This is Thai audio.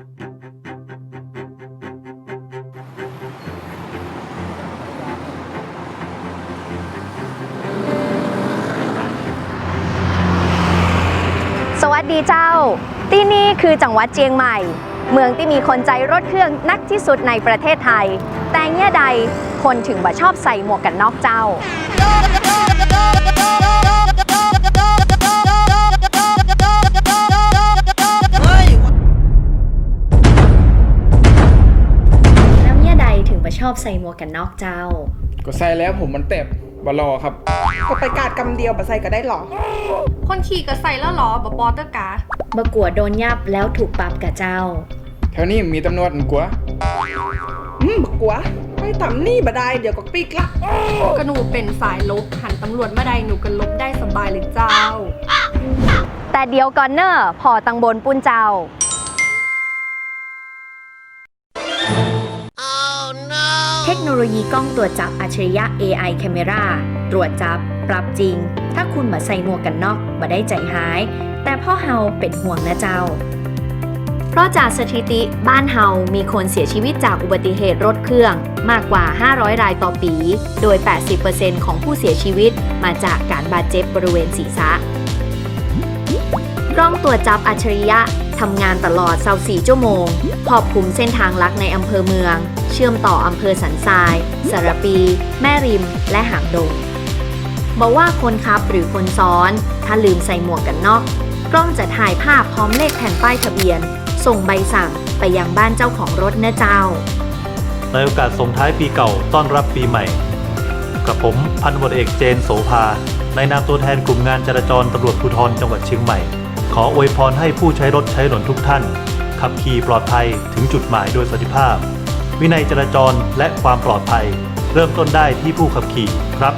สวัสดีเจ้า ที่นี่คือจังหวัดเจียงใหม่ เมืองที่มีคนใจรถเครื่องนักที่สุดในประเทศไทย แต่เนี่ยใดคนถึงบ่ชอบใส่หมวกกันน็อกเจ้า ชอบใส่หมวกกันน็อกเจ้า ก็ใส่แล้วผมมันเต็บบรอครับ ก็ไปกาดกำเดียวมาใส่ก็ได้หรอ คนขี่ก็ใส่แล้วเหรอบปอเตอร์กาบกลัวโดนยับแล้วถูกปรับกับเจ้า แถวนี้มีตำรวจกว่าอืมบักกัวไปต่ำนี่บ่ได้เดี๋ยวก็ปีกละก็หนูเป็นสายลบหันตำรวจมาใดหนูก็ลบได้สบายเลยเจ้า แต่เดียวก่อนเนอร์พอตังบนปุ้นเจ้า ทคโนโลยีกล้องตรวจจับอัจฉริยะ AI Camera ตรวจจับ ปรับจริง ถ้าคุณมาใส่หมวกกันน็อกมาได้ใจหาย แต่พ่อเฮาเป็นห่วงนะเจ้า เพราะจากสถิติบ้านเฮามีคนเสียชีวิตจากอุบัติเหตุรถเครื่องมากกว่า 500 รายต่อปี โดย 80%ของผู้เสียชีวิตมาจากการบาดเจ็บบริเวณศีรษะกล้องตรวจจับอัจฉริยะ ทำงานตลอด 24 ชั่วโมงครอบคลุมเส้นทางลักในอำเภอเมือง เชื่อมต่ออำเภอสันทรายสารปี แม่ริม และหางดง บอกว่าคนขับหรือคนซ้อน ถ้าลืมใส่หมวกกันน็อก กล้องจะถ่ายภาพพร้อมเลขแผ่นป้ายทะเบียน ส่งใบสั่งไปยังบ้านเจ้าของรถนะเจ้า ในโอกาสส่งท้ายปีเก่าต้อนรับปีใหม่ กับผมพันวจเอกเจนโสภา ในนามตัวแทนกลุ่มงานจราจรตำรวจภูธรจังหวัดเชียงใหม่ ขออวยพรให้ผู้ใช้รถใช้ถนนทุกท่าน ขับขี่ปลอดภัยถึงจุดหมายโดยสวัสดิภาพ วินัยจราจรและความปลอดภัย เริ่มต้นได้ที่ผู้ขับขี่ครับ